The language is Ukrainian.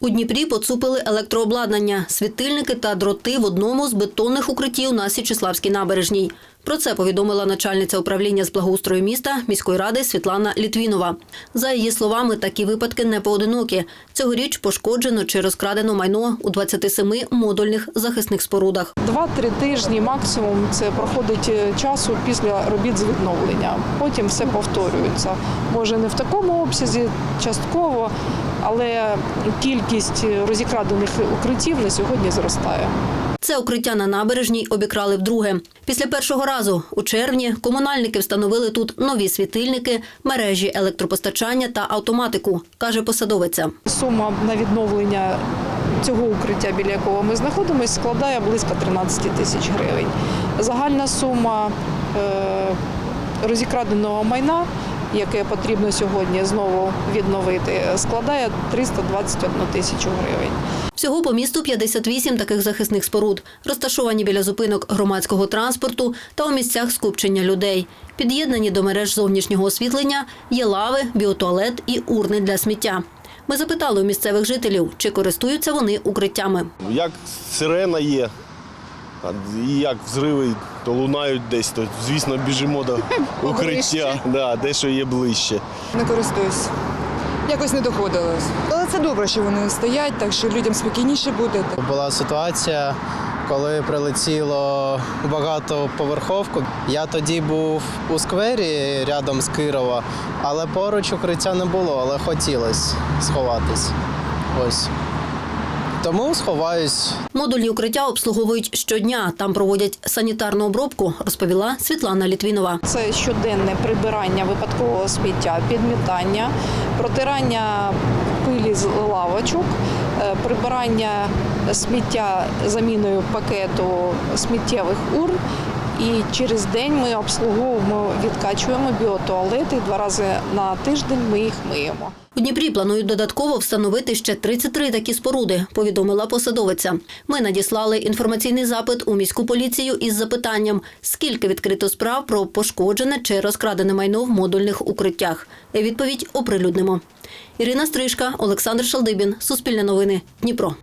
У Дніпрі поцупили електрообладнання, світильники та дроти в одному з бетонних укриттів на Січеславській набережній. Про це повідомила начальниця управління з благоустрою міста міської ради Світлана Літвінова. За її словами, такі випадки не поодинокі. Цьогоріч пошкоджено чи розкрадено майно у 27 модульних захисних спорудах. Два-три тижні максимум це проходить е, часу після робіт з відновлення. Потім все повторюється. Може не в такому обсязі, частково, але кількість розікрадених укриттів на сьогодні зростає. Це укриття на набережній обікрали вдруге. Після першого разу у червні комунальники встановили тут нові світильники, мережі електропостачання та автоматику, каже посадовиця. Сума на відновлення цього укриття, біля якого ми знаходимося, складає близько 13 тисяч гривень. Загальна сума е, розікраденого майна, яке потрібно сьогодні знову відновити, складає 321 тисячу гривень. Всього по місту 58 таких захисних споруд, розташовані біля зупинок громадського транспорту та у місцях скупчення людей. Під'єднані до мереж зовнішнього освітлення є лави, біотуалет і урни для сміття. Ми запитали у місцевих жителів, чи користуються вони укриттями. Як сирена є, і як взриви, то лунають десь, то звісно біжимо до укриття, да, де що є ближче. Не користуюсь. Якось не доходилось. Але це добре, що вони стоять, так що людям спокійніше буде. Була ситуація, коли прилетіло у багатоповерховку. Я тоді був у сквері рядом з Кирова, але поруч укриття не було, але хотілося сховатись. Ось. Тому сховаюсь Модульні укриття обслуговують щодня. Там проводять санітарну обробку, розповіла Світлана Літвінова. Це щоденне прибирання випадкового сміття, підмітання, протирання пилі з лавочок, е, прибирання сміття заміною пакету сміттєвих урн. І через день ми обслуговуємо, відкачуємо біотуалети. Два рази на тиждень ми їх миємо. У Дніпрі планують додатково встановити ще 33 такі споруди, повідомила посадовиця. Ми надіслали інформаційний запит у міську поліцію із запитанням, скільки відкрито справ про пошкоджене чи розкрадене майно в модульних укриттях. Відповідь оприлюднимо. Ірина Стрижка, Олександр Шалдибін, Суспільне новини, Дніпро.